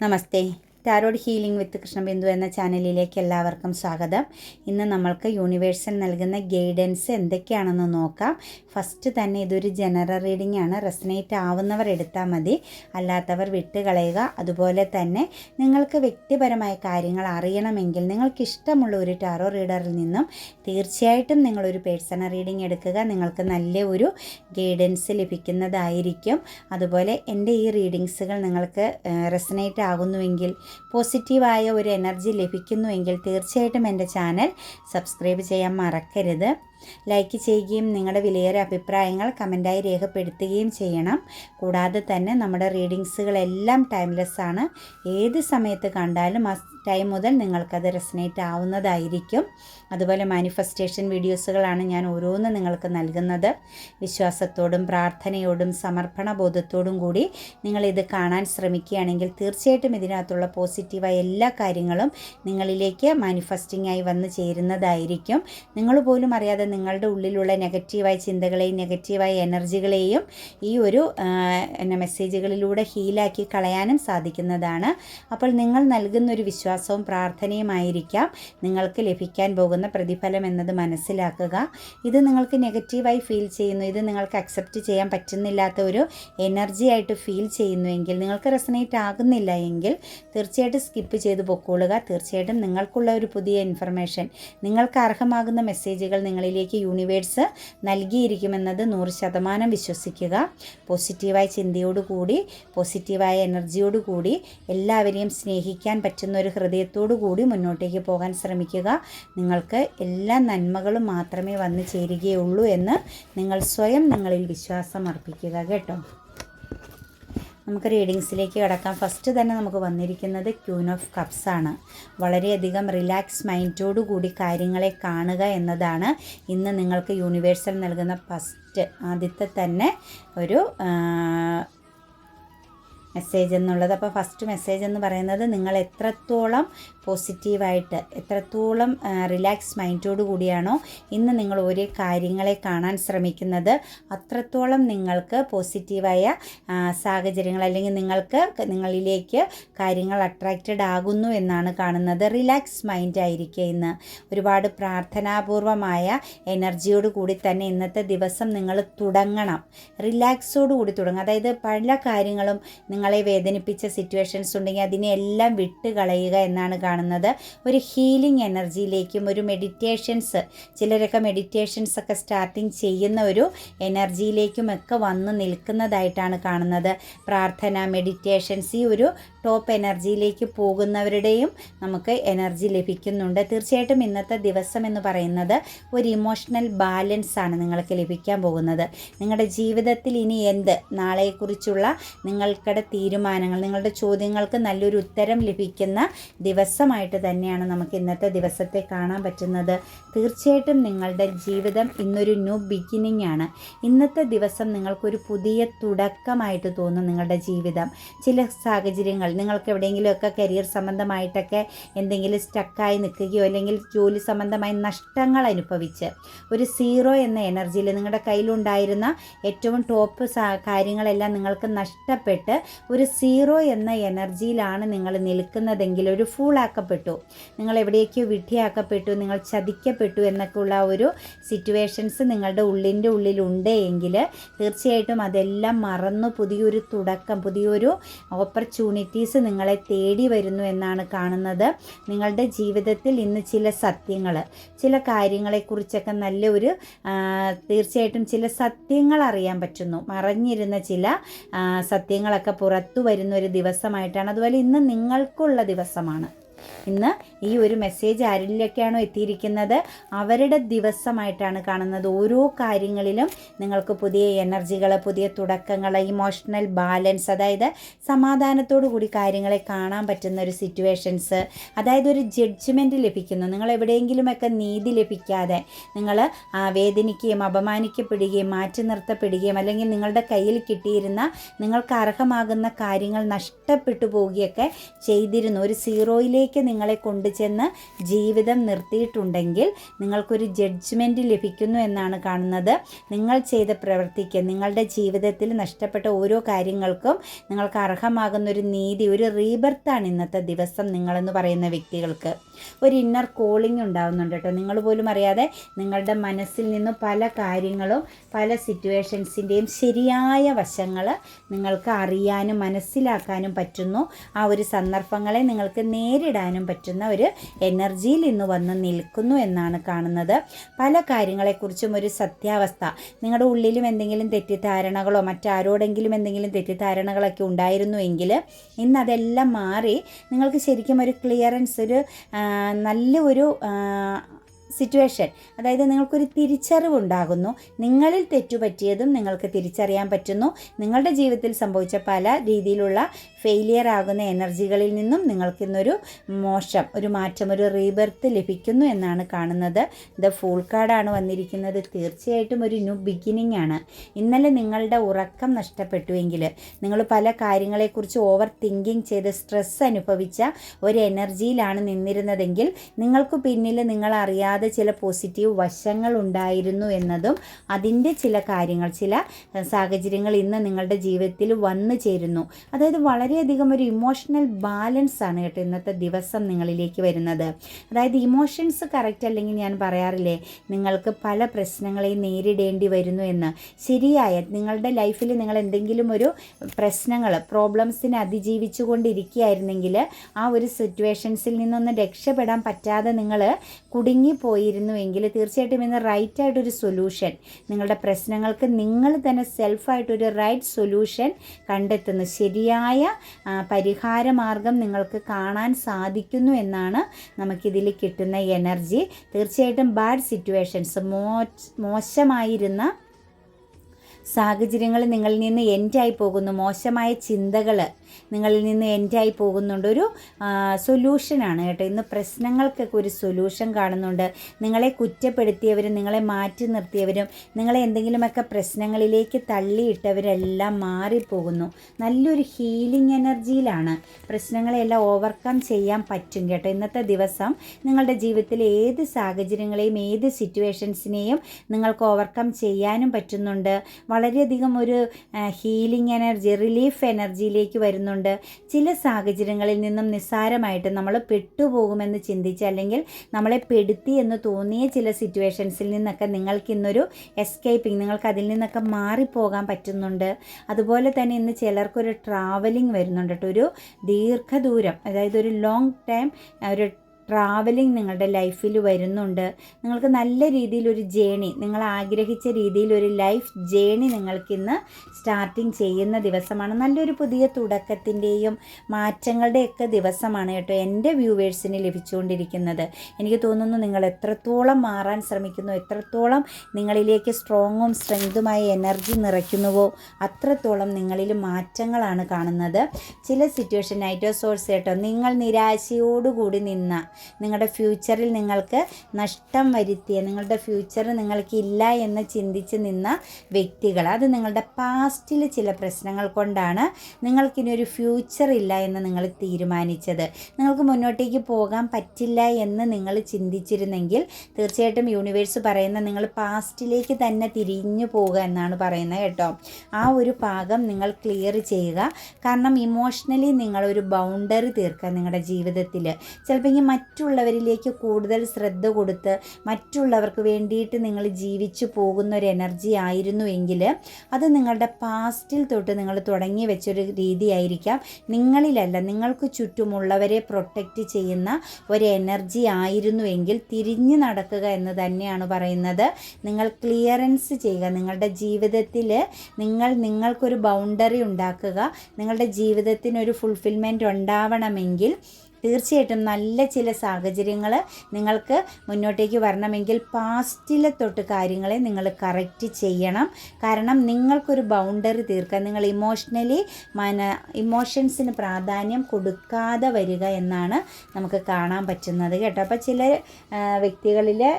Namaste. Tarot healing with Krishnabindu എന്ന ചാനലിലേക്ക് എല്ലാവർക്കും സ്വാഗതം. ഇന്ന് നമ്മൾക്ക് യൂണിവേഴ്സൽ നൽകുന്ന ഗൈഡൻസ് എന്തൊക്കെയാണെന്ന് നോക്കാം. ഫസ്റ്റ് തന്നെ ഇതൊരു ജനറൽ റീഡിംഗ് ആണ്. റെസനേറ്റ് ആവുന്നവർ എടുത്താൽ മതി. അല്ലാത്തവർ വിട്ടുകളയുക. അതുപോലെ തന്നെ നിങ്ങൾക്ക് വ്യക്തിപരമായ കാര്യങ്ങൾ അറിയണമെങ്കിൽ നിങ്ങൾക്ക് ഇഷ്ടമുള്ള ഒരു ടാറോ റീഡറിൽ നിന്നും തീർച്ചയായിട്ടും നിങ്ങളൊരു പേഴ്സണൽ റീഡിംഗ് എടുക്കുക. നിങ്ങൾക്ക് നല്ല ഒരു ഗൈഡൻസ് ലഭിക്കുന്നതായിരിക്കും. അതുപോലെ എന്റെ ഈ റീഡിങ്സുകൾ നിങ്ങൾക്ക് റെസനേറ്റ് ആകുന്നുവെങ്കിൽ പോസിറ്റീവായ ഒരു എനർജി ലഭിക്കുന്നുവെങ്കിൽ തീർച്ചയായിട്ടും എന്റെ ചാനൽ സബ്സ്ക്രൈബ് ചെയ്യാൻ മറക്കരുത്. ലൈക്ക് ചെയ്യുകയും നിങ്ങളുടെ വിലയേറെ അഭിപ്രായങ്ങൾ കമന്റായി രേഖപ്പെടുത്തുകയും ചെയ്യണം. കൂടാതെ തന്നെ നമ്മുടെ റീഡിങ്സുകളെല്ലാം ടൈംലെസ് ആണ്. ഏത് സമയത്ത് കണ്ടാലും ആ ടൈം മുതൽ നിങ്ങൾക്കത് റെസനേറ്റ് ആവുന്നതായിരിക്കും. അതുപോലെ മാനിഫെസ്റ്റേഷൻ വീഡിയോസുകളാണ് ഞാൻ ഓരോന്ന് നിങ്ങൾക്ക് നൽകുന്നത്. വിശ്വാസത്തോടും പ്രാർത്ഥനയോടും സമർപ്പണ ബോധത്തോടും കൂടി നിങ്ങളിത് കാണാൻ ശ്രമിക്കുകയാണെങ്കിൽ തീർച്ചയായിട്ടും ഇതിനകത്തുള്ള പോസിറ്റീവായ എല്ലാ കാര്യങ്ങളും നിങ്ങളിലേക്ക് മാനിഫെസ്റ്റിംഗ് ആയി വന്ന് ചേരുന്നതായിരിക്കും. നിങ്ങൾ പോലും അറിയാതെ നിങ്ങളുടെ ഉള്ളിലുള്ള നെഗറ്റീവായ ചിന്തകളെയും നെഗറ്റീവായ എനർജികളെയും ഈ ഒരു എന്നെ മെസ്സേജുകളിലൂടെ ഹീലാക്കി കളയാനും സാധിക്കുന്നതാണ്. അപ്പോൾ നിങ്ങൾ നൽകുന്ന ഒരു വിശ്വാസവും പ്രാർത്ഥനയുമായിരിക്കാം നിങ്ങൾക്ക് ലഭിക്കാൻ പോകുന്ന പ്രതിഫലം എന്നത് മനസ്സിലാക്കുക. ഇത് നിങ്ങൾക്ക് നെഗറ്റീവായി ഫീൽ ചെയ്യുന്നു. ഇത് നിങ്ങൾക്ക് അക്സെപ്റ്റ് ചെയ്യാൻ പറ്റുന്നില്ലാത്ത ഒരു എനർജി ആയിട്ട് ഫീൽ ചെയ്യുന്നുവെങ്കിൽ നിങ്ങൾക്ക് റെസനേറ്റ് ആകുന്നില്ല എങ്കിൽ തീർച്ചയായിട്ടും സ്കിപ്പ് ചെയ്ത് പൊക്കോളുക. തീർച്ചയായിട്ടും നിങ്ങൾക്കുള്ള ഒരു പുതിയ ഇൻഫർമേഷൻ നിങ്ങൾക്ക് അർഹമാകുന്ന മെസ്സേജുകൾ നിങ്ങളിലേക്ക് യൂണിവേഴ്സ് നൽകിയിരിക്കുമെന്നത് നൂറ് ശതമാനം വിശ്വസിക്കുക. പോസിറ്റീവായ ചിന്തയോടുകൂടി പോസിറ്റീവായ എനർജിയോടുകൂടി എല്ലാവരെയും സ്നേഹിക്കാൻ പറ്റുന്ന ഒരു ഹൃദയത്തോടു കൂടി മുന്നോട്ടേക്ക് പോകാൻ ശ്രമിക്കുക. നിങ്ങൾക്ക് എല്ലാ നന്മകളും മാത്രമേ വന്നു ചേരുകയുള്ളൂ എന്ന് നിങ്ങൾ സ്വയം നിങ്ങളിൽ വിശ്വാസം അർപ്പിക്കുക കേട്ടോ. നമുക്ക് റീഡിങ്സിലേക്ക് കിടക്കാം. ഫസ്റ്റ് തന്നെ നമുക്ക് വന്നിരിക്കുന്നത് ക്യൂൻ ഓഫ് കപ്സ് ആണ്. വളരെയധികം റിലാക്സ് മൈൻഡോടു കൂടി കാര്യങ്ങളെ കാണുക എന്നതാണ് ഇന്ന് നിങ്ങൾക്ക് യൂണിവേഴ്സൽ നൽകുന്ന ഫസ്റ്റ് ആദ്യത്തെ തന്നെ ഒരു മെസ്സേജ് എന്നുള്ളത്. അപ്പോൾ ഫസ്റ്റ് മെസ്സേജ് എന്ന് പറയുന്നത് നിങ്ങൾ എത്രത്തോളം പോസിറ്റീവായിട്ട് എത്രത്തോളം റിലാക്സ് മൈൻഡോട് കൂടിയാണോ ഇന്ന് നിങ്ങൾ ഓരോ കാര്യങ്ങളെ കാണാൻ ശ്രമിക്കുന്നത്. അത്രത്തോളം നിങ്ങൾക്ക് പോസിറ്റീവായ സാഹചര്യങ്ങൾ അല്ലെങ്കിൽ നിങ്ങൾക്ക് നിങ്ങളിലേക്ക് കാര്യങ്ങൾ അട്രാക്റ്റഡ് ആകുന്നു എന്നാണ് കാണുന്നത്. റിലാക്സ് മൈൻഡ് ആയിരിക്കുക ഇന്ന്. ഒരുപാട് പ്രാർത്ഥനാപൂർവമായ എനർജിയോട് കൂടി തന്നെ ഇന്നത്തെ ദിവസം നിങ്ങൾ തുടങ്ങണം. റിലാക്സോട് കൂടി തുടങ്ങുക. അതായത് പല കാര്യങ്ങളും നിങ്ങളെ വേദനിപ്പിച്ച സിറ്റുവേഷൻസ് ഉണ്ടെങ്കിൽ അതിനെ എല്ലാം വിട്ട് കളയുക എന്നാണ് കാണുന്നത്. ഒരു ഹീലിംഗ് എനർജിയിലേക്കും ഒരു മെഡിറ്റേഷൻസ് ചിലരൊക്കെ മെഡിറ്റേഷൻസ് ഒക്കെ സ്റ്റാർട്ടിങ് ചെയ്യുന്ന ഒരു എനർജിയിലേക്കും ഒക്കെ വന്ന് നിൽക്കുന്നതായിട്ടാണ് കാണുന്നത്. പ്രാർത്ഥന മെഡിറ്റേഷൻസ് ഈ ഒരു ടോപ്പ് എനർജിയിലേക്ക് പോകുന്നവരുടെയും നമുക്ക് എനർജി ലഭിക്കുന്നുണ്ട്. തീർച്ചയായിട്ടും ഇന്നത്തെ ദിവസം എന്ന് പറയുന്നത് ഒരു ഇമോഷണൽ ബാലൻസ് ആണ് നിങ്ങൾക്ക് ലഭിക്കാൻ പോകുന്നത്. നിങ്ങളുടെ ജീവിതത്തിൽ ഇനി എന്ത് നാളെക്കുറിച്ചുള്ള നിങ്ങൾക്കടെ തീരുമാനങ്ങൾ നിങ്ങളുടെ ചോദ്യങ്ങൾക്ക് നല്ലൊരു ഉത്തരം ലഭിക്കുന്ന ദിവസമായിട്ട് തന്നെയാണ് നമുക്ക് ഇന്നത്തെ ദിവസത്തെ കാണാൻ പറ്റുന്നത്. തീർച്ചയായിട്ടും നിങ്ങളുടെ ജീവിതം ഇന്നൊരു ന്യൂ ബിഗിനിങ് ആണ്. ഇന്നത്തെ ദിവസം നിങ്ങൾക്കൊരു പുതിയ തുടക്കമായിട്ട് തോന്നും നിങ്ങളുടെ ജീവിതം. ചില സാഹചര്യങ്ങൾ നിങ്ങൾക്ക് എവിടെയെങ്കിലുമൊക്കെ കരിയർ സംബന്ധമായിട്ടൊക്കെ എന്തെങ്കിലും സ്റ്റക്കായി നിൽക്കുകയോ അല്ലെങ്കിൽ ജോലി സംബന്ധമായി നഷ്ടങ്ങൾ അനുഭവിച്ച് ഒരു സീറോ എന്ന എനർജിയിൽ നിങ്ങളുടെ കയ്യിലുണ്ടായിരുന്ന ഏറ്റവും ടോപ്പ് കാര്യങ്ങളെല്ലാം നിങ്ങൾക്ക് നഷ്ടപ്പെട്ട് ഒരു സീറോ എന്ന എനർജിയിലാണ് നിങ്ങൾ നിൽക്കുന്നതെങ്കിൽ ഒരു ഫുൾ ആക്കപ്പെട്ടു. നിങ്ങൾ എവിടേക്കോ വിഡ്ഢിയാക്കപ്പെട്ടു നിങ്ങൾ ചതിക്കപ്പെട്ടു എന്നൊക്കെയുള്ള ഒരു സിറ്റുവേഷൻസ് നിങ്ങളുടെ ഉള്ളിന്റെ ഉള്ളിലുണ്ട് എങ്കിൽ തീർച്ചയായിട്ടും അതെല്ലാം മറന്നു. പുതിയൊരു തുടക്കം പുതിയൊരു ഓപ്പർച്യൂണിറ്റീസ് നിങ്ങളെ തേടി വരുന്നു എന്നാണ് കാണുന്നത്. നിങ്ങളുടെ ജീവിതത്തിൽ ഇന്ന് ചില സത്യങ്ങൾ ചില കാര്യങ്ങളെക്കുറിച്ചൊക്കെ നല്ലൊരു തീർച്ചയായിട്ടും ചില സത്യങ്ങൾ അറിയാൻ പറ്റുന്നു. മറഞ്ഞിരുന്ന ചില സത്യങ്ങളൊക്കെ പുറത്തു വരുന്ന ഒരു ദിവസമായിട്ടാണ്. അതുപോലെ ഇന്ന് നിങ്ങൾക്കുള്ള ദിവസമാണ്. ഇന്ന് ഈ ഒരു മെസ്സേജ് ആരിലൊക്കെയാണോ എത്തിയിരിക്കുന്നത്? അവരുടെ ദിവസമായിട്ടാണ് കാണുന്നത്. ഓരോ കാര്യങ്ങളിലും നിങ്ങൾക്ക് പുതിയ എനർജികൾ പുതിയ തുടക്കങ്ങൾ ഇമോഷണൽ ബാലൻസ് അതായത് സമാധാനത്തോടു കൂടി കാര്യങ്ങളെ കാണാൻ പറ്റുന്ന ഒരു സിറ്റുവേഷൻസ് അതായത് ഒരു ജഡ്ജ്മെന്റ് ലഭിക്കുന്നു. നിങ്ങൾ എവിടെയെങ്കിലുമൊക്കെ നീതി ലഭിക്കാതെ നിങ്ങൾ വേദനിക്കുകയും അപമാനിക്കപ്പെടുകയും മാറ്റി നിർത്തപ്പെടുകയും അല്ലെങ്കിൽ നിങ്ങളുടെ കയ്യിൽ കിട്ടിയിരുന്ന നിങ്ങൾക്ക് അർഹമാകുന്ന കാര്യങ്ങൾ നഷ്ടപ്പെട്ടു പോവുകയൊക്കെ ചെയ്തിരുന്നു. ഒരു സീറോയിലേക്ക് നിങ്ങളെ കൊണ്ടുചെന്ന് ജീവിതം നിർത്തിയിട്ടുണ്ടെങ്കിൽ നിങ്ങൾക്കൊരു ജഡ്ജ്മെന്റ് ലഭിക്കുന്നു എന്നാണ് കാണുന്നത്. നിങ്ങൾ ചെയ്ത പ്രവൃത്തിക്ക് നിങ്ങളുടെ ജീവിതത്തിൽ നഷ്ടപ്പെട്ട ഓരോ കാര്യങ്ങൾക്കും നിങ്ങൾക്ക് അർഹമാകുന്ന ഒരു നീതി ഒരു റീബർത്താണ് ഇന്നത്തെ ദിവസം നിങ്ങളെന്ന് പറയുന്ന വ്യക്തികൾക്ക്. ഒരു ഇന്നർ കോളിംഗ് ഉണ്ടാകുന്നുണ്ട് കേട്ടോ. നിങ്ങൾ പോലും അറിയാതെ നിങ്ങളുടെ മനസ്സിൽ നിന്ന് പല കാര്യങ്ങളും പല സിറ്റുവേഷൻസിന്റെയും ശരിയായ വശങ്ങൾ നിങ്ങൾക്ക് അറിയാനും മനസ്സിലാക്കാനും പറ്റുന്നു. ആ ഒരു സന്ദർഭങ്ങളെ നിങ്ങൾക്ക് നേരിടാനും പറ്റുന്ന ഒരു എനർജിയിൽ ഇന്ന് വന്ന് നിൽക്കുന്നു എന്നാണ് കാണുന്നത്. പല കാര്യങ്ങളെക്കുറിച്ചും ഒരു സത്യാവസ്ഥ. നിങ്ങളുടെ ഉള്ളിലും എന്തെങ്കിലും തെറ്റിദ്ധാരണകളോ മറ്റാരോടെങ്കിലും എന്തെങ്കിലും തെറ്റിദ്ധാരണകളൊക്കെ ഉണ്ടായിരുന്നു എങ്കിൽ ഇന്ന് അതെല്ലാം മാറി നിങ്ങൾക്ക് ശരിക്കും ഒരു ക്ലിയറൻസ് ഒരു നല്ല ഒരു സിറ്റുവേഷൻ അതായത് നിങ്ങൾക്കൊരു തിരിച്ചറിവുണ്ടാകുന്നു. നിങ്ങളിൽ തെറ്റുപറ്റിയതും നിങ്ങൾക്ക് തിരിച്ചറിയാൻ പറ്റുന്നു. നിങ്ങളുടെ ജീവിതത്തിൽ സംഭവിച്ച പല രീതിയിലുള്ള ഫെയിലിയർ ആകുന്ന എനർജികളിൽ നിന്നും നിങ്ങൾക്കിന്നൊരു മോശം ഒരു മാറ്റം ഒരു റീബർത്ത് ലഭിക്കുന്നു എന്നാണ് കാണുന്നത്. ദ ഫുൾ കാർഡാണ് വന്നിരിക്കുന്നത്. തീർച്ചയായിട്ടും ഒരു ന്യൂ ബിഗിനിങ് ആണ്. ഇന്നലെ നിങ്ങളുടെ ഉറക്കം നഷ്ടപ്പെട്ടുവെങ്കിൽ നിങ്ങൾ പല കാര്യങ്ങളെക്കുറിച്ച് ഓവർ തിങ്കിങ് ചെയ്ത് സ്ട്രെസ് അനുഭവിച്ച ഒരു എനർജിയിലാണ് നിന്നിരുന്നതെങ്കിൽ നിങ്ങൾക്ക് പിന്നിൽ നിങ്ങൾ അറിയാതെ ചില പോസിറ്റീവ് വശങ്ങൾ ഉണ്ടായിരുന്നു എന്നതും അതിന്റെ ചില കാര്യങ്ങൾ ചില സാഹചര്യങ്ങൾ ഇന്ന് നിങ്ങളുടെ ജീവിതത്തിൽ വന്നു ചേരുന്നു. അതായത് വളരെയധികം ഒരു ഇമോഷണൽ ബാലൻസ് ആണ് കേട്ടോ ഇന്നത്തെ ദിവസം നിങ്ങളിലേക്ക് വരുന്നത്. അതായത് ഇമോഷൻസ് കറക്റ്റ് അല്ലെങ്കിൽ ഞാൻ പറയാറില്ലേ നിങ്ങൾക്ക് പല പ്രശ്നങ്ങളെയും നേരിടേണ്ടി വരുന്നു എന്ന്. ശരിയായ നിങ്ങളുടെ ലൈഫിൽ നിങ്ങൾ എന്തെങ്കിലും ഒരു പ്രശ്നങ്ങൾ പ്രോബ്ലംസിനെ അതിജീവിച്ചു കൊണ്ടിരിക്കുകയായിരുന്നെങ്കിൽ ആ ഒരു സിറ്റുവേഷൻസിൽ നിന്നൊന്ന് രക്ഷപ്പെടാൻ പറ്റാതെ നിങ്ങൾ കുടുങ്ങിപ്പോയിരുന്നുവെങ്കിൽ തീർച്ചയായിട്ടും ഇന്ന് റൈറ്റ് ആയിട്ടൊരു സൊല്യൂഷൻ നിങ്ങളുടെ പ്രശ്നങ്ങൾക്ക് നിങ്ങൾ തന്നെ സെൽഫായിട്ടൊരു റൈറ്റ് സൊല്യൂഷൻ കണ്ടെത്തുന്നു. ശരിയായ പരിഹാരമാർഗം പരിഹാര മാർഗം നിങ്ങൾക്ക് കാണാൻ സാധിക്കുന്നു എന്നാണ് നമുക്കിതിൽ കിട്ടുന്ന എനർജി തീർച്ചയായിട്ടും ബാഡ് സിറ്റുവേഷൻസ് മോശമായിരുന്ന സാഹചര്യങ്ങൾ നിങ്ങളിൽ നിന്ന് എൻഡായി പോകുന്നു. മോശമായ ചിന്തകൾ നിങ്ങളിൽ നിന്ന് എൻഡായി പോകുന്നുണ്ട് ഒരു സൊല്യൂഷനാണ് കേട്ടോ. ഇന്ന് പ്രശ്നങ്ങൾക്കൊക്കെ ഒരു സൊല്യൂഷൻ കാണുന്നുണ്ട്. നിങ്ങളെ കുറ്റപ്പെടുത്തിയവരും നിങ്ങളെ മാറ്റി നിർത്തിയവരും നിങ്ങളെ എന്തെങ്കിലുമൊക്കെ പ്രശ്നങ്ങളിലേക്ക് തള്ളിയിട്ടവരെല്ലാം മാറിപ്പോകുന്നു. നല്ലൊരു ഹീലിംഗ് എനർജിയിലാണ് പ്രശ്നങ്ങളെല്ലാം ഓവർകം ചെയ്യാൻ പറ്റും കേട്ടോ. ഇന്നത്തെ ദിവസം നിങ്ങളുടെ ജീവിതത്തിലെ ഏത് സാഹചര്യങ്ങളെയും ഏത് സിറ്റുവേഷൻസിനെയും നിങ്ങൾക്ക് ഓവർകം ചെയ്യാനും പറ്റുന്നുണ്ട്. വളരെയധികം ഒരു ഹീലിംഗ് എനർജി റിലീഫ് എനർജിയിലേക്ക് വരുന്നുണ്ട്. ചില സാഹചര്യങ്ങളിൽ നിന്നും നിസ്സാരമായിട്ട് നമ്മൾ പെട്ടുപോകുമെന്ന് ചിന്തിച്ച് അല്ലെങ്കിൽ നമ്മളെ പെടുത്തി എന്ന് തോന്നിയ ചില സിറ്റുവേഷൻസിൽ നിന്നൊക്കെ നിങ്ങൾക്ക് ഇന്നൊരു എസ്കേപ്പിംഗ് നിങ്ങൾക്ക് അതിൽ നിന്നൊക്കെ മാറിപ്പോകാൻ പറ്റുന്നുണ്ട്. അതുപോലെ തന്നെ ഇന്ന് ചിലർക്കൊരു ട്രാവലിംഗ് വരുന്നുണ്ട് കേട്ടോ. ഒരു ദീർഘദൂരം അതായത് ഒരു ലോങ് ടൈം ഒരു ട്രാവലിംഗ് നിങ്ങളുടെ ലൈഫിൽ വരുന്നുണ്ട്. നിങ്ങൾക്ക് നല്ല രീതിയിലൊരു ജേണി നിങ്ങൾ ആഗ്രഹിച്ച രീതിയിൽ ഒരു ലൈഫ് ജേണി നിങ്ങൾക്കിന്ന് സ്റ്റാർട്ടിങ് ചെയ്യുന്ന ദിവസമാണ്. നല്ലൊരു പുതിയ തുടക്കത്തിന്റെയും മാറ്റങ്ങളുടെയൊക്കെ ദിവസമാണ് കേട്ടോ എന്റെ വ്യൂവേഴ്സിന് ലഭിച്ചുകൊണ്ടിരിക്കുന്നത്. എനിക്ക് തോന്നുന്നു നിങ്ങൾ എത്രത്തോളം മാറാൻ ശ്രമിക്കുന്നു എത്രത്തോളം നിങ്ങളിലേക്ക് സ്ട്രോങ്ങും സ്ട്രെങ്തുമായ എനർജി നിറയ്ക്കുന്നുവോ അത്രത്തോളം നിങ്ങളിൽ മാറ്റങ്ങളാണ് കാണുന്നത്. ചില സിറ്റുവേഷൻ ഐറ്റോ സോഴ്സ് കേട്ടോ നിങ്ങൾ നിരാശയോടുകൂടി നിന്ന നിങ്ങളുടെ ഫ്യൂച്ചറിൽ നിങ്ങൾക്ക് നഷ്ടം വരുത്തിയ നിങ്ങളുടെ ഫ്യൂച്ചർ നിങ്ങൾക്ക് ഇല്ല എന്ന് ചിന്തിച്ച് നിന്ന വ്യക്തികൾ അത് നിങ്ങളുടെ പാസ്റ്റിൽ ചില പ്രശ്നങ്ങൾ കൊണ്ടാണ് നിങ്ങൾക്കിനി ഒരു ഫ്യൂച്ചർ ഇല്ല എന്ന് നിങ്ങൾ തീരുമാനിച്ചത്. നിങ്ങൾക്ക് മുന്നോട്ടേക്ക് പോകാൻ പറ്റില്ല എന്ന് നിങ്ങൾ ചിന്തിച്ചിരുന്നെങ്കിൽ തീർച്ചയായിട്ടും യൂണിവേഴ്സ് പറയുന്ന നിങ്ങൾ പാസ്റ്റിലേക്ക് തന്നെ തിരിഞ്ഞു പോകുക എന്നാണ് പറയുന്നത് കേട്ടോ. ആ ഒരു ഭാഗം നിങ്ങൾ ക്ലിയർ ചെയ്യുക. കാരണം ഇമോഷണലി നിങ്ങളൊരു ബൗണ്ടറി തീർക്കുക നിങ്ങളുടെ ജീവിതത്തിൽ. ചിലപ്പോൾ ഇനി മറ്റുള്ളവരിലേക്ക് കൂടുതൽ ശ്രദ്ധ കൊടുത്ത് മറ്റുള്ളവർക്ക് വേണ്ടിയിട്ട് നിങ്ങൾ ജീവിച്ചു പോകുന്ന ഒരു എനർജി ആയിരുന്നു എങ്കിൽ അത് നിങ്ങളുടെ പാസ്റ്റിൽ തൊട്ട് നിങ്ങൾ തുടങ്ങി വെച്ചൊരു രീതിയായിരിക്കാം നിങ്ങളിലല്ല നിങ്ങൾക്ക് ചുറ്റുമുള്ളവരെ പ്രൊട്ടക്റ്റ് ചെയ്യുന്ന ഒരു എനർജി ആയിരുന്നുവെങ്കിൽ തിരിഞ്ഞു നടക്കുക എന്ന് തന്നെയാണ് പറയുന്നത്. നിങ്ങൾ ക്ലിയറൻസ് ചെയ്യുക നിങ്ങളുടെ ജീവിതത്തിൽ നിങ്ങൾ നിങ്ങൾക്കൊരു ബൗണ്ടറി ഉണ്ടാക്കുക നിങ്ങളുടെ ജീവിതത്തിനൊരു ഫുൾഫിൽമെന്റ് ഉണ്ടാവണമെങ്കിൽ തീർച്ചയായിട്ടും നല്ല ചില സാഹചര്യങ്ങൾ നിങ്ങൾക്ക് മുന്നോട്ടേക്ക് വരണമെങ്കിൽ പാസ്റ്റിലെ തൊട്ട് കാര്യങ്ങളെ നിങ്ങൾ കറക്റ്റ് ചെയ്യണം. കാരണം നിങ്ങൾക്കൊരു ബൗണ്ടറി തീർക്കാൻ നിങ്ങൾ ഇമോഷണലി മന ഇമോഷൻസിന് പ്രാധാന്യം കൊടുക്കാതെ വരിക എന്നാണ് നമുക്ക് കാണാൻ പറ്റുന്നത് കേട്ടോ. അപ്പോൾ ചില വ്യക്തികളിലെ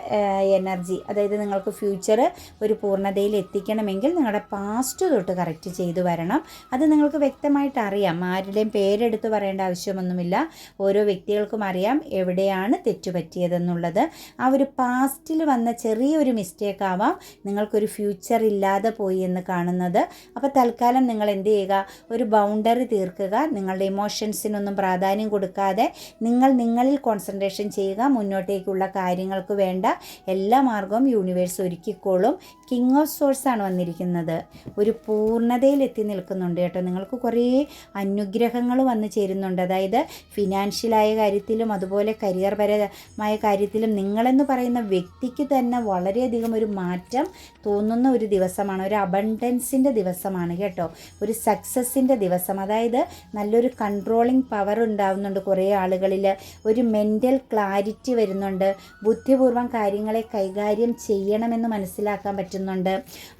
എനർജി അതായത് നിങ്ങൾക്ക് ഫ്യൂച്ചർ ഒരു പൂർണതയിൽ എത്തിക്കണമെങ്കിൽ നിങ്ങളുടെ പാസ്റ്റ് തൊട്ട് കറക്റ്റ് ചെയ്തു വരണം. അത് നിങ്ങൾക്ക് വ്യക്തമായിട്ട് അറിയാം. ആരുടെയും പേരെടുത്ത് പറയേണ്ട ആവശ്യമൊന്നുമില്ല. ഓരോ ഓരോ വ്യക്തികൾക്കും അറിയാം എവിടെയാണ് തെറ്റുപറ്റിയതെന്നുള്ളത്. ആ ഒരു പാസ്റ്റിൽ വന്ന ചെറിയൊരു മിസ്റ്റേക്ക് ആവാം നിങ്ങൾക്കൊരു ഫ്യൂച്ചർ ഇല്ലാതെ പോയി എന്ന് കാണുന്നത്. അപ്പോൾ തൽക്കാലം നിങ്ങൾ എന്ത് ചെയ്യുക? ഒരു ബൗണ്ടറി തീർക്കുക. നിങ്ങളുടെ ഇമോഷൻസിനൊന്നും പ്രാധാന്യം കൊടുക്കാതെ നിങ്ങൾ നിങ്ങളിൽ കോൺസെൻട്രേഷൻ ചെയ്യുക. മുന്നോട്ടേക്കുള്ള കാര്യങ്ങൾക്ക് വേണ്ട എല്ലാ മാർഗവും യൂണിവേഴ്സ് ഒരുക്കിക്കോളും. കിങ് ഓഫ് സോഴ്സ് ആണ് വന്നിരിക്കുന്നത്. ഒരു പൂർണതയിൽ എത്തി നിൽക്കുന്നുണ്ട് കേട്ടോ. നിങ്ങൾക്ക് കുറേ അനുഗ്രഹങ്ങൾ വന്നു ചേരുന്നുണ്ട്. അതായത് ഫിനാൻഷ്യലായ കാര്യത്തിലും അതുപോലെ കരിയർപരമായ കാര്യത്തിലും നിങ്ങളെന്ന് പറയുന്ന വ്യക്തിക്ക് തന്നെ വളരെയധികം ഒരു മാറ്റം തോന്നുന്ന ഒരു ദിവസമാണ്. ഒരു അബണ്ടൻസിന്റെ ദിവസമാണ് കേട്ടോ. ഒരു സക്സസിന്റെ ദിവസം. അതായത് നല്ലൊരു കൺട്രോളിങ് പവർ ഉണ്ടാവുന്നുണ്ട് കുറേ ആളുകളിൽ ഒരു മെന്റൽ ക്ലാരിറ്റി വരുന്നുണ്ട്. ബുദ്ധിപൂർവം കാര്യങ്ങളെ കൈകാര്യം ചെയ്യണമെന്ന് മനസ്സിലാക്കാൻ പറ്റുന്നുണ്ട്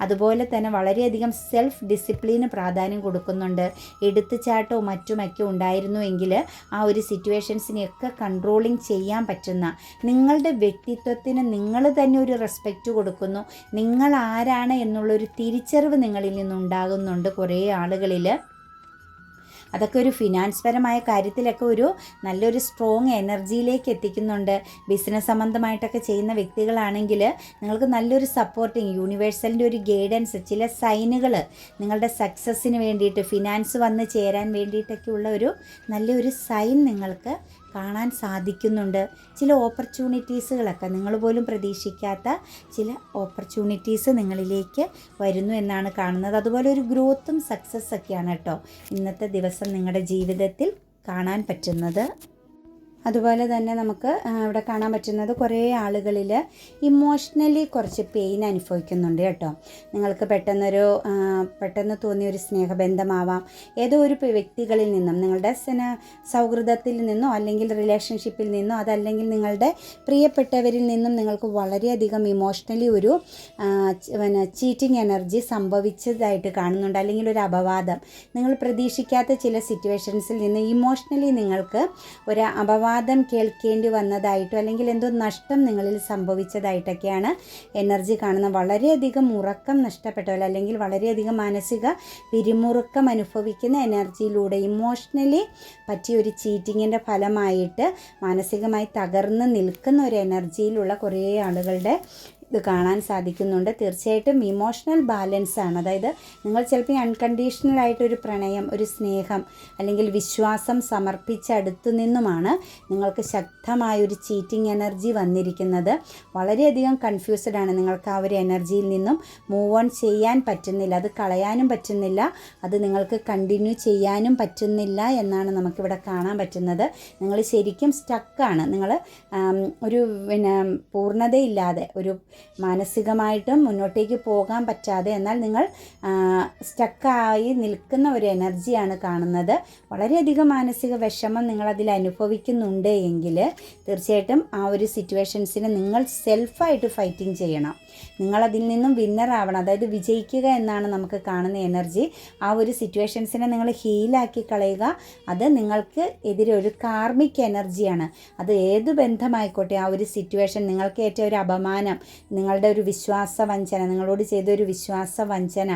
അതുപോലെ തന്നെ വളരെയധികം സെൽഫ് ഡിസിപ്ലിന് പ്രാധാന്യം കൊടുക്കുന്നുണ്ട്. എടുത്തുചാട്ടവും മറ്റുമൊക്കെ ഉണ്ടായിരുന്നുവെങ്കിൽ ആ ഒരു സിറ്റുവേഷൻസിനെയൊക്കെ കൺട്രോളിങ് ചെയ്യാൻ പറ്റുന്ന നിങ്ങളുടെ വ്യക്തിത്വത്തിന് നിങ്ങൾ തന്നെ ഒരു റെസ്പെക്റ്റ് കൊടുക്കുന്നു. നിങ്ങൾ ആരാണ് എന്നുള്ളൊരു തിരിച്ചറിവ് നിങ്ങളിൽ നിന്നുണ്ടാകുന്നുണ്ട് കുറേ ആളുകളിൽ. അതൊക്കെ ഒരു ഫിനാൻസ് പരമായ കാര്യത്തിലൊക്കെ ഒരു നല്ലൊരു സ്ട്രോങ് എനർജിയിലേക്ക് എത്തിക്കുന്നുണ്ട്. ബിസിനസ് സംബന്ധമായിട്ടൊക്കെ ചെയ്യുന്ന വ്യക്തികളാണെങ്കിൽ നിങ്ങൾക്ക് നല്ലൊരു സപ്പോർട്ടിങ് യൂണിവേഴ്സലിന്റെ ഒരു ഗൈഡൻസ് ചില സൈനുകൾ നിങ്ങളുടെ സക്സസ്സിന് വേണ്ടിയിട്ട് ഫിനാൻസ് വന്ന് ചേരാൻ വേണ്ടിയിട്ടൊക്കെയുള്ള ഒരു നല്ലൊരു സൈൻ നിങ്ങൾക്ക് കാണാൻ സാധിക്കുന്നുണ്ട്. ചില ഓപ്പർച്യൂണിറ്റീസുകളൊക്കെ നിങ്ങൾ പോലും പ്രതീക്ഷിക്കാത്ത ചില ഓപ്പർച്യൂണിറ്റീസ് നിങ്ങളിലേക്ക് വരുന്നു എന്നാണ് കാണുന്നത്. അതുപോലെ ഒരു ഗ്രോത്തും സക്സസ് ഒക്കെയാണ് കേട്ടോ ഇന്നത്തെ ദിവസം നിങ്ങളുടെ ജീവിതത്തിൽ കാണാൻ പറ്റുന്നത്. അതുപോലെ തന്നെ നമുക്ക് ഇവിടെ കാണാൻ പറ്റുന്നത് കുറേ ആളുകളിൽ ഇമോഷണലി കുറച്ച് പെയിൻ അനുഭവിക്കുന്നുണ്ട് കേട്ടോ. നിങ്ങൾക്ക് പെട്ടെന്നൊരു പെട്ടെന്ന് തോന്നിയ ഒരു സ്നേഹബന്ധമാവാം. ഏതോ ഒരു വ്യക്തികളിൽ നിന്നും നിങ്ങളുടെ സ്ന സൗഹൃദത്തിൽ നിന്നോ അല്ലെങ്കിൽ റിലേഷൻഷിപ്പിൽ നിന്നോ അതല്ലെങ്കിൽ നിങ്ങളുടെ പ്രിയപ്പെട്ടവരിൽ നിന്നും നിങ്ങൾക്ക് വളരെയധികം ഇമോഷണലി ഒരു പിന്നെ ചീറ്റിംഗ് എനർജി സംഭവിച്ചതായിട്ട് കാണുന്നുണ്ട്. അല്ലെങ്കിൽ ഒരു അപവാദം. നിങ്ങൾ പ്രതീക്ഷിക്കാത്ത ചില സിറ്റുവേഷൻസിൽ നിന്ന് ഇമോഷണലി നിങ്ങൾക്ക് ഒരു അപവാദം വാദം കേൾക്കേണ്ടി വന്നതായിട്ടോ അല്ലെങ്കിൽ എന്തോ നഷ്ടം നിങ്ങളിൽ സംഭവിച്ചതായിട്ടൊക്കെയാണ് എനർജി കാണുന്നത് വളരെയധികം ഉറക്കം നഷ്ടപ്പെട്ടവർ അല്ലെങ്കിൽ വളരെയധികം മാനസിക പിരിമുറുക്കം അനുഭവിക്കുന്ന എനർജിയിലൂടെ ഇമോഷണലി പറ്റിയ ഒരു ചീറ്റിങ്ങിന്റെ ഫലമായിട്ട് മാനസികമായി തകർന്ന് നിൽക്കുന്ന ഒരു എനർജിയിലുള്ള കുറേ ആളുകളുടെ ഇത് കാണാൻ സാധിക്കുന്നുണ്ട്. തീർച്ചയായിട്ടും ഇമോഷണൽ ബാലൻസ് ആണ്. അതായത് നിങ്ങൾ ചിലപ്പോൾ അൺകണ്ടീഷണൽ ആയിട്ടൊരു പ്രണയം ഒരു സ്നേഹം അല്ലെങ്കിൽ വിശ്വാസം സമർപ്പിച്ചടുത്തു നിന്നുമാണ് നിങ്ങൾക്ക് ശക്തമായ ഒരു ചീറ്റിംഗ് എനർജി വന്നിരിക്കുന്നത്. വളരെയധികം കൺഫ്യൂസ്ഡ് ആണ് നിങ്ങൾക്ക് ആ ഒരു എനർജിയിൽ നിന്നും മൂവ് ഓൺ ചെയ്യാൻ പറ്റുന്നില്ല. അത് കളയാനും പറ്റുന്നില്ല. അത് നിങ്ങൾക്ക് കണ്ടിന്യൂ ചെയ്യാനും പറ്റുന്നില്ല എന്നാണ് നമുക്കിവിടെ കാണാൻ പറ്റുന്നത്. നിങ്ങൾ ശരിക്കും സ്റ്റക്കാണ് നിങ്ങൾ ഒരു പിന്നെ പൂർണതയില്ലാതെ ഒരു മാനസികമായിട്ടും മുന്നോട്ടേക്ക് പോകാൻ പറ്റാതെ എന്നാൽ നിങ്ങൾ സ്റ്റക്കായി നിൽക്കുന്ന ഒരു എനർജിയാണ് കാണുന്നത്. വളരെയധികം മാനസിക വിഷമം നിങ്ങളതിൽ അനുഭവിക്കുന്നുണ്ട് എങ്കിൽ തീർച്ചയായിട്ടും ആ ഒരു സിറ്റുവേഷൻസിന് നിങ്ങൾ സെൽഫായിട്ട് ഫൈറ്റിംഗ് ചെയ്യണം. നിങ്ങളതിൽ നിന്നും വിന്നർ ആവണം. അതായത് വിജയിക്കുക എന്നാണ് നമുക്ക് കാണുന്ന എനർജി ആ ഒരു സിറ്റുവേഷൻസിനെ നിങ്ങൾ ഹീലാക്കി കളയുക. അത് നിങ്ങൾക്ക് എതിരെ ഒരു കാർമിക് എനർജിയാണ് അത് ഏത് ബന്ധമായിക്കോട്ടെ ആ ഒരു സിറ്റുവേഷൻ നിങ്ങൾക്ക് ഏറ്റ ഒരു അപമാനം നിങ്ങളുടെ ഒരു വിശ്വാസ വഞ്ചന നിങ്ങളോട് ചെയ്ത ഒരു വിശ്വാസ വഞ്ചന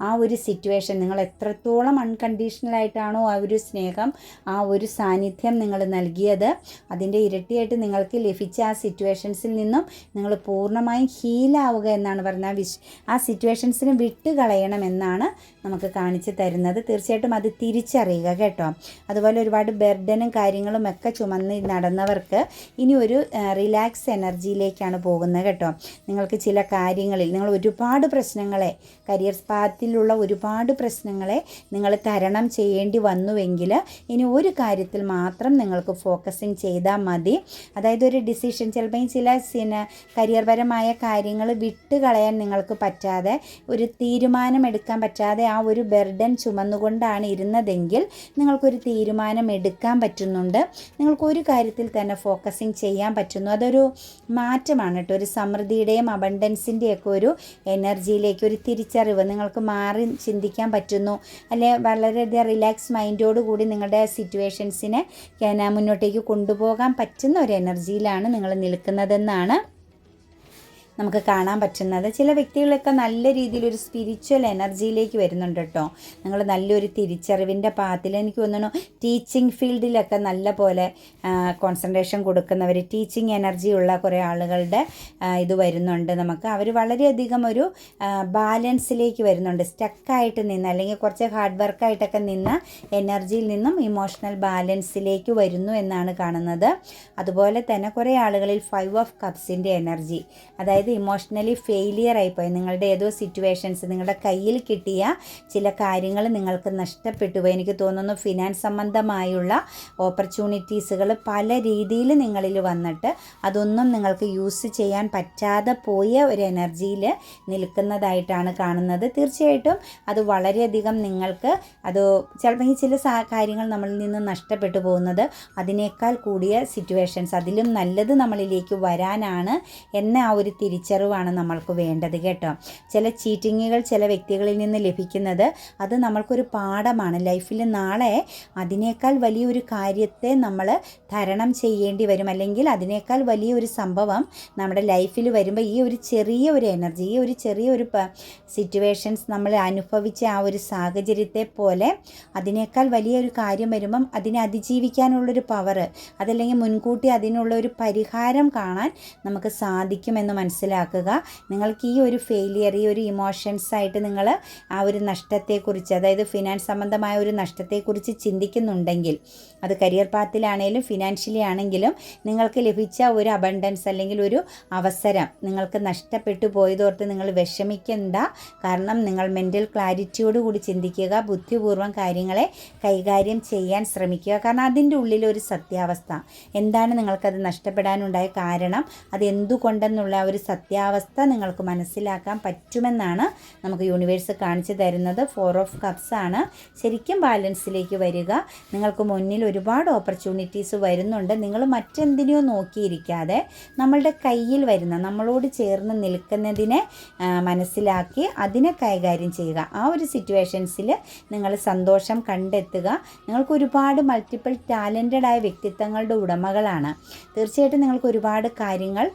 ആ ഒരു സിറ്റുവേഷൻ നിങ്ങൾ എത്രത്തോളം അൺകണ്ടീഷണലായിട്ടാണോ ആ ഒരു സ്നേഹം ആ ഒരു സാന്നിധ്യം നിങ്ങൾ നൽകിയത് അതിന്റെ ഇരട്ടിയായിട്ട് നിങ്ങൾക്ക് ലഭിച്ച ആ സിറ്റുവേഷൻസിൽ നിന്നും നിങ്ങൾ പൂർണമായും ഹീലാവുക എന്നാണ് പറഞ്ഞാൽ വിശ് ആ സിറ്റുവേഷൻസിന് വിട്ട് കളയണമെന്നാണ് നമുക്ക് കാണിച്ചു തരുന്നത്. തീർച്ചയായിട്ടും അത് തിരിച്ചറിയുക കേട്ടോ. അതുപോലെ ഒരുപാട് ബെർഡനും കാര്യങ്ങളും ഒക്കെ ചുമന്ന് നടന്നവർക്ക് ഇനി ഒരു റിലാക്സ് എനർജിയിലേക്കാണ് പോകുന്നത് കേട്ടോ. നിങ്ങൾക്ക് ചില കാര്യങ്ങളിൽ നിങ്ങൾ ഒരുപാട് പ്രശ്നങ്ങളെ കരിയർ പാത്തിലുള്ള ഒരുപാട് പ്രശ്നങ്ങളെ നിങ്ങൾ തരണം ചെയ്യേണ്ടി വന്നുവെങ്കിൽ ഇനി ഒരു കാര്യത്തിൽ മാത്രം നിങ്ങൾക്ക് ഫോക്കസിങ് ചെയ്താൽ മതി. അതായത് ഒരു ഡിസിഷൻ ചിലപ്പോൾ ചില കരിയർപരമായ കാര്യങ്ങൾ വിട്ടുകളയാൻ നിങ്ങൾക്ക് പറ്റാതെ ഒരു തീരുമാനമെടുക്കാൻ പറ്റാതെ ആ ഒരു ബെർഡൻ ചുമന്നുകൊണ്ടാണ് ഇരുന്നതെങ്കിൽ നിങ്ങൾക്കൊരു തീരുമാനം എടുക്കാൻ പറ്റുന്നുണ്ട്. നിങ്ങൾക്ക് ഒരു കാര്യത്തിൽ തന്നെ ഫോക്കസിങ് ചെയ്യാൻ പറ്റുന്നു. അതൊരു മാറ്റമാണ് കേട്ടോ. ഒരു സമൃദ്ധിയുടെയും അബണ്ടൻസിന്റെയൊക്കെ ഒരു എനർജിയിലേക്ക് ഒരു തിരിച്ചറിവ് നിങ്ങൾക്ക് മാറി ചിന്തിക്കാൻ പറ്റുന്നു. അല്ലെ വളരെയധികം റിലാക്സ് മൈൻഡോട് കൂടി നിങ്ങളുടെ സിറ്റുവേഷൻസിനെ മുന്നോട്ടേക്ക് കൊണ്ടുപോകാൻ പറ്റുന്ന ഒരു എനർജിയിലാണ് നിങ്ങൾ നിൽക്കുന്നതെന്നാണ് നമുക്ക് കാണാൻ പറ്റുന്നത്. ചില വ്യക്തികളൊക്കെ നല്ല രീതിയിൽ ഒരു സ്പിരിച്വൽ എനർജിയിലേക്ക് വരുന്നുണ്ട് കേട്ടോ. നിങ്ങൾ നല്ലൊരു തിരിച്ചറിവിന്റെ പാത്തിൽ എനിക്ക് തോന്നുന്നു ടീച്ചിങ് ഫീൽഡിലൊക്കെ നല്ല പോലെ കോൺസെൻട്രേഷൻ കൊടുക്കുന്നവർ ടീച്ചിങ് എനർജി ഉള്ള കുറേ ആളുകളുടെ ഇത് വരുന്നുണ്ട് നമുക്ക്. അവർ വളരെയധികം ഒരു ബാലൻസിലേക്ക് വരുന്നുണ്ട്. സ്റ്റക്കായിട്ട് നിന്ന് അല്ലെങ്കിൽ കുറച്ച് ഹാർഡ് വർക്കായിട്ടൊക്കെ നിന്ന എനർജിയിൽ നിന്നും ഇമോഷണൽ ബാലൻസിലേക്ക് വരുന്നു എന്നാണ് കാണുന്നത്. അതുപോലെ തന്നെ കുറേ ആളുകളിൽ ഫൈവ് ഓഫ് കപ്സിന്റെ എനർജി അതായത് ഇമോഷണലി ഫെയിലിയർ ആയിപ്പോയി. നിങ്ങളുടെ ഏതോ സിറ്റുവേഷൻസ് നിങ്ങളുടെ കയ്യിൽ കിട്ടിയ ചില കാര്യങ്ങൾ നിങ്ങൾക്ക് നഷ്ടപ്പെട്ടു പോയി എനിക്ക് തോന്നുന്നു ഫിനാൻസ് സംബന്ധമായുള്ള ഓപ്പർച്യൂണിറ്റീസുകൾ പല രീതിയിൽ നിങ്ങളിൽ വന്നിട്ട് അതൊന്നും നിങ്ങൾക്ക് യൂസ് ചെയ്യാൻ പറ്റാതെ പോയ ഒരു എനർജിയിൽ നിൽക്കുന്നതായിട്ടാണ് കാണുന്നത്. തീർച്ചയായിട്ടും അത് വളരെയധികം നിങ്ങൾക്ക് അത് ചിലപ്പോൾ ചില കാര്യങ്ങൾ നമ്മളിൽ നിന്ന് നഷ്ടപ്പെട്ടു പോകുന്നത് അതിനേക്കാൾ കൂടിയ സിറ്റുവേഷൻസ് അതിലും നല്ലത് നമ്മളിലേക്ക് വരാനാണ് എന്ന ആ ഒരു തിരിച്ചറിവാണ് നമ്മൾക്ക് വേണ്ടത് കേട്ടോ. ചില ചീറ്റിങ്ങുകൾ ചില വ്യക്തികളിൽ നിന്ന് ലഭിക്കുന്നത് അത് നമ്മൾക്കൊരു പാഠമാണ്. ലൈഫിൽ നാളെ അതിനേക്കാൾ വലിയൊരു കാര്യത്തെ നമ്മൾ തരണം ചെയ്യേണ്ടി വരും. അല്ലെങ്കിൽ അതിനേക്കാൾ വലിയൊരു സംഭവം നമ്മുടെ ലൈഫിൽ വരുമ്പോൾ ഈ ഒരു ചെറിയ ഒരു എനർജി ഈ ഒരു ചെറിയ ഒരു സിറ്റുവേഷൻസ് നമ്മൾ അനുഭവിച്ച ആ ഒരു സാഹചര്യത്തെ പോലെ അതിനേക്കാൾ വലിയൊരു കാര്യം വരുമ്പം അതിനെ അതിജീവിക്കാനുള്ളൊരു പവർ അതല്ലെങ്കിൽ മുൻകൂട്ടി അതിനുള്ള ഒരു പരിഹാരം കാണാൻ നമുക്ക് സാധിക്കുമെന്ന് മനസ്സിലാക്കുക. നിങ്ങൾക്ക് ഈ ഒരു ഫെയിലിയർ ഈ ഒരു ഇമോഷൻസ് ആയിട്ട് നിങ്ങൾ ആ ഒരു നഷ്ടത്തെക്കുറിച്ച് അതായത് ഫിനാൻസ് സംബന്ധമായ ഒരു നഷ്ടത്തെക്കുറിച്ച് ചിന്തിക്കുന്നുണ്ടെങ്കിൽ അത് കരിയർ പാത്തിലാണെങ്കിലും ഫിനാൻഷ്യലി ആണെങ്കിലും നിങ്ങൾക്ക് ലഭിച്ച ഒരു അബണ്ടൻസ് അല്ലെങ്കിൽ ഒരു അവസരം നിങ്ങൾക്ക് നഷ്ടപ്പെട്ടു പോയതോർത്ത് നിങ്ങൾ വിഷമിക്കേണ്ട. കാരണം നിങ്ങൾ മെന്റൽ ക്ലാരിറ്റിയോട് കൂടി ചിന്തിക്കുക ബുദ്ധിപൂർവം കാര്യങ്ങളെ കൈകാര്യം ചെയ്യാൻ ശ്രമിക്കുക. കാരണം അതിന്റെ ഉള്ളിൽ ഒരു സത്യാവസ്ഥ. എന്താണ് നിങ്ങൾക്കത് നഷ്ടപ്പെടാനുണ്ടായ കാരണം? അത് എന്തുകൊണ്ടെന്നുള്ള ഒരു ഒരു സത്യാവസ്ഥ നിങ്ങൾക്ക് മനസ്സിലാക്കാൻ പറ്റുമെന്നാണ് നമുക്ക് യൂണിവേഴ്സ് കാണിച്ചു തരുന്നത്. ഫോർ ഓഫ് കപ്സ് ആണ്. ശരിക്കും ബാലൻസിലേക്ക് വരിക. നിങ്ങൾക്ക് മുന്നിൽ ഒരുപാട് ഓപ്പർച്യൂണിറ്റീസ് വരുന്നുണ്ട്. നിങ്ങൾ മറ്റെന്തിനെയോ നോക്കിയിരിക്കാതെ നമ്മളുടെ കയ്യിൽ വരുന്ന നമ്മളോട് ചേർന്ന് നിൽക്കുന്നതിനെ മനസ്സിലാക്കി അതിനെ കൈകാര്യം ചെയ്യുക. ആ ഒരു സിറ്റുവേഷൻസിൽ നിങ്ങൾ സന്തോഷം കണ്ടെത്തുക. നിങ്ങൾക്ക് ഒരുപാട് മൾട്ടിപ്പിൾ ടാലന്റഡ് ആയ വ്യക്തിത്വങ്ങളുടെ ഉടമകളാണ്. തീർച്ചയായിട്ടും നിങ്ങൾക്ക് ഒരുപാട് കാര്യങ്ങൾ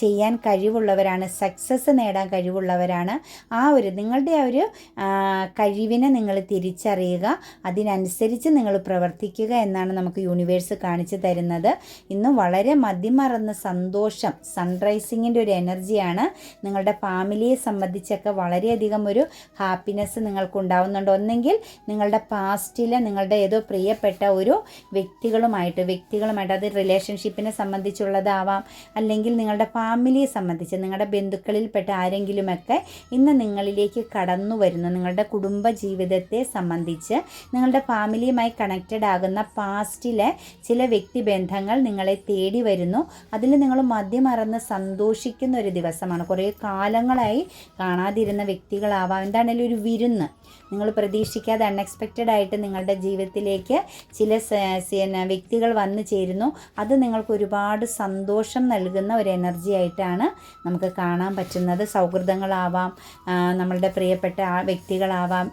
ചെയ്യാൻ ചെയ്യാൻ കഴിവുള്ളവരാണ് സക്സസ് നേടാൻ കഴിവുള്ളവരാണ്. ആ ഒരു നിങ്ങളുടെ ആ ഒരു കഴിവിനെ നിങ്ങൾ തിരിച്ചറിയുക. അതിനനുസരിച്ച് നിങ്ങൾ പ്രവർത്തിക്കുക എന്നാണ് നമുക്ക് യൂണിവേഴ്സ് കാണിച്ചു തരുന്നത്. ഇന്ന് വളരെ മതിമറന്ന സന്തോഷം സൺറൈസിങ്ങിന്റെ ഒരു എനർജിയാണ് നിങ്ങളുടെ ഫാമിലിയെ സംബന്ധിച്ചൊക്കെ വളരെയധികം ഒരു ഹാപ്പിനെസ് നിങ്ങൾക്ക് ഉണ്ടാവുന്നുണ്ട് ഒന്നെങ്കിൽ നിങ്ങളുടെ പാസ്റ്റിൽ നിങ്ങളുടെ ഏതോ പ്രിയപ്പെട്ട ഒരു വ്യക്തികളുമായിട്ട് വ്യക്തികളുമായിട്ട് അത് റിലേഷൻഷിപ്പിനെ സംബന്ധിച്ചുള്ളതാവാം. അല്ലെങ്കിൽ നിങ്ങളുടെ ഫാമിലിയെ സംബന്ധിച്ച് നിങ്ങളുടെ ബന്ധുക്കളിൽപ്പെട്ട ആരെങ്കിലുമൊക്കെ ഇന്ന് നിങ്ങളിലേക്ക് കടന്നു വരുന്ന. നിങ്ങളുടെ കുടുംബ ജീവിതത്തെ സംബന്ധിച്ച് നിങ്ങളുടെ ഫാമിലിയുമായി കണക്റ്റഡ് ആകുന്ന പാസ്റ്റിലെ ചില വ്യക്തിബന്ധങ്ങൾ നിങ്ങളെ തേടി വരുന്നു. അതിൽ നിങ്ങൾ മദ്യമറന്ന് സന്തോഷിക്കുന്ന ഒരു ദിവസമാണ്. കുറേ കാലങ്ങളായി കാണാതിരുന്ന വ്യക്തികളാവാം. എന്താണേലും ഒരു വിരുന്ന്? നിങ്ങൾ പ്രതീക്ഷിക്കാതെ അൺഎക്സ്പെക്റ്റഡ് ആയിട്ട് നിങ്ങളുടെ ജീവിതത്തിലേക്ക് ചില വ്യക്തികൾ വന്നു ചേരുന്നു. അത് നിങ്ങൾക്ക് ഒരുപാട് സന്തോഷം നൽകുന്ന ഒരു എനർജി ആയിട്ടാണ് നമുക്ക് കാണാൻ പറ്റുന്നത്. സൗഹൃദങ്ങളാവാം നമ്മളുടെ പ്രിയപ്പെട്ട ആ വ്യക്തികളാവാം.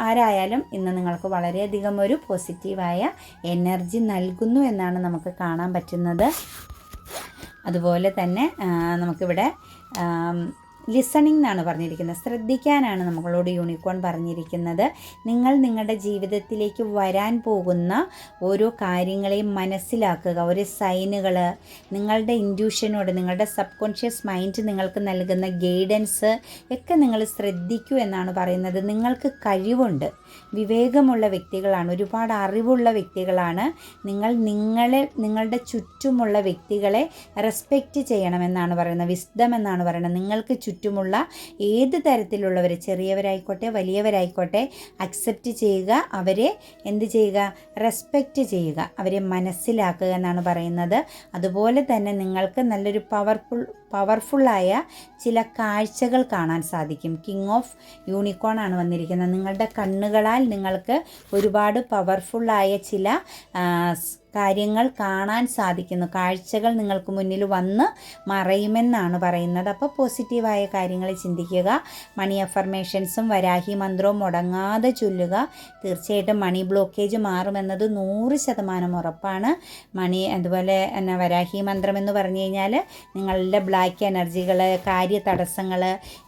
ആരായാലും ഇന്ന് നിങ്ങൾക്ക് വളരെയധികം ഒരു പോസിറ്റീവായ എനർജി നൽകുന്നു എന്നാണ് നമുക്ക് കാണാൻ പറ്റുന്നത്. അതുപോലെ തന്നെ നമുക്കിവിടെ ലിസണിംഗ് എന്നാണ് പറഞ്ഞിരിക്കുന്നത്. ശ്രദ്ധിക്കാനാണ് നമ്മളോട് യൂണിക്കോൺ പറഞ്ഞിരിക്കുന്നത്. നിങ്ങൾ നിങ്ങളുടെ ജീവിതത്തിലേക്ക് വരാൻ പോകുന്ന ഓരോ കാര്യങ്ങളെയും മനസ്സിലാക്കുക. ഓരോ സൈനുകൾ നിങ്ങളുടെ ഇൻഡ്യൂഷനോട് നിങ്ങളുടെ സബ് കോൺഷ്യസ് മൈൻഡ് നിങ്ങൾക്ക് നൽകുന്ന ഗൈഡൻസ് ഒക്കെ നിങ്ങൾ ശ്രദ്ധിക്കൂ എന്നാണ് പറയുന്നത്. നിങ്ങൾക്ക് കഴിവുണ്ട്. വിവേകമുള്ള വ്യക്തികളാണ്. ഒരുപാട് അറിവുള്ള വ്യക്തികളാണ്. നിങ്ങൾ നിങ്ങളെ നിങ്ങളുടെ ചുറ്റുമുള്ള വ്യക്തികളെ റെസ്പെക്റ്റ് ചെയ്യണമെന്നാണ് പറയുന്നത്. വിസ്ഡം എന്നാണ് പറയുന്നത്. നിങ്ങൾക്ക് ചുറ്റുമുള്ള ഏത് തരത്തിലുള്ളവർ ചെറിയവരായിക്കോട്ടെ വലിയവരായിക്കോട്ടെ അക്സെപ്റ്റ് ചെയ്യുക അവരെ എന്ത് ചെയ്യുക? റെസ്പെക്റ്റ് ചെയ്യുക. അവരെ മനസ്സിലാക്കുക എന്നാണ് പറയുന്നത്. അതുപോലെ തന്നെ നിങ്ങൾക്ക് നല്ലൊരു പവർഫുൾ പവർഫുള്ളായ ചില കാഴ്ചകൾ കാണാൻ സാധിക്കും. കിങ് ഓഫ് യൂണിക്കോൺ ആണ് വന്നിരിക്കുന്നത്. നിങ്ങളുടെ കണ്ണുകളാൽ നിങ്ങൾക്ക് ഒരുപാട് പവർഫുള്ളായ ചില കാര്യങ്ങൾ കാണാൻ സാധിക്കുന്നു. കാഴ്ചകൾ നിങ്ങൾക്ക് മുന്നിൽ വന്ന് മറയുമെന്നാണ് പറയുന്നത്. അപ്പോൾ പോസിറ്റീവായ കാര്യങ്ങൾ ചിന്തിക്കുക. മണി അഫർമേഷൻസും വരാഹി മന്ത്രവും മുടങ്ങാതെ ചൊല്ലുക. തീർച്ചയായിട്ടും മണി ബ്ലോക്കേജ് മാറുമെന്നത് നൂറ് ശതമാനം ഉറപ്പാണ്. മണി അതുപോലെ എന്നാ വരാഹി മന്ത്രം എന്ന് പറഞ്ഞു കഴിഞ്ഞാൽ നിങ്ങളുടെ ബ്ലാക്ക് ബ്ലാക്ക് എനർജികൾ കാര്യ തടസ്സങ്ങൾ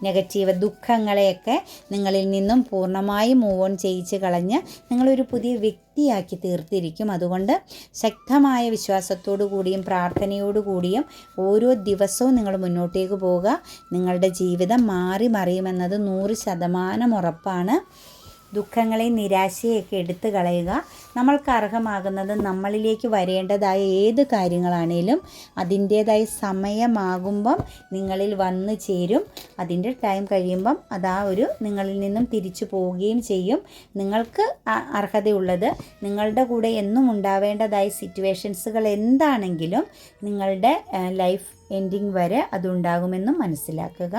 നെഗറ്റീവ് ദുഃഖങ്ങളെയൊക്കെ നിങ്ങളിൽ നിന്നും പൂർണമായി മൂവ് ഓൺ ചെയ്യിച്ച് കളഞ്ഞ് നിങ്ങളൊരു പുതിയ വ്യക്തിയാക്കി തീർത്തിരിക്കും. അതുകൊണ്ട് ശക്തമായ വിശ്വാസത്തോടു കൂടിയും പ്രാർത്ഥനയോടു കൂടിയും ഓരോ ദിവസവും നിങ്ങൾ മുന്നോട്ടേക്ക് പോവുക. നിങ്ങളുടെ ജീവിതം മാറി മറിയുമെന്നത് നൂറ് ശതമാനം ഉറപ്പാണ്. ദുഃഖങ്ങളെയും നിരാശയൊക്കെ എടുത്തു കളയുക. നമ്മൾക്ക് അർഹമാകുന്നത് നമ്മളിലേക്ക് വരേണ്ടതായ ഏത് കാര്യങ്ങളാണേലും അതിന്റേതായ സമയമാകുമ്പം നിങ്ങളിൽ വന്നു ചേരും. അതിന്റെ ടൈം കഴിയുമ്പം അതാ ഒരു നിങ്ങളിൽ നിന്നും തിരിച്ചു പോവുകയും ചെയ്യും. നിങ്ങൾക്ക് അർഹതയുള്ളത് നിങ്ങളുടെ കൂടെ എന്നും ഉണ്ടാവേണ്ടതായ സിറ്റുവേഷൻസുകൾ എന്താണെങ്കിലും നിങ്ങളുടെ ലൈഫ് എൻഡിങ് വരെ അതുണ്ടാകുമെന്നും മനസ്സിലാക്കുക.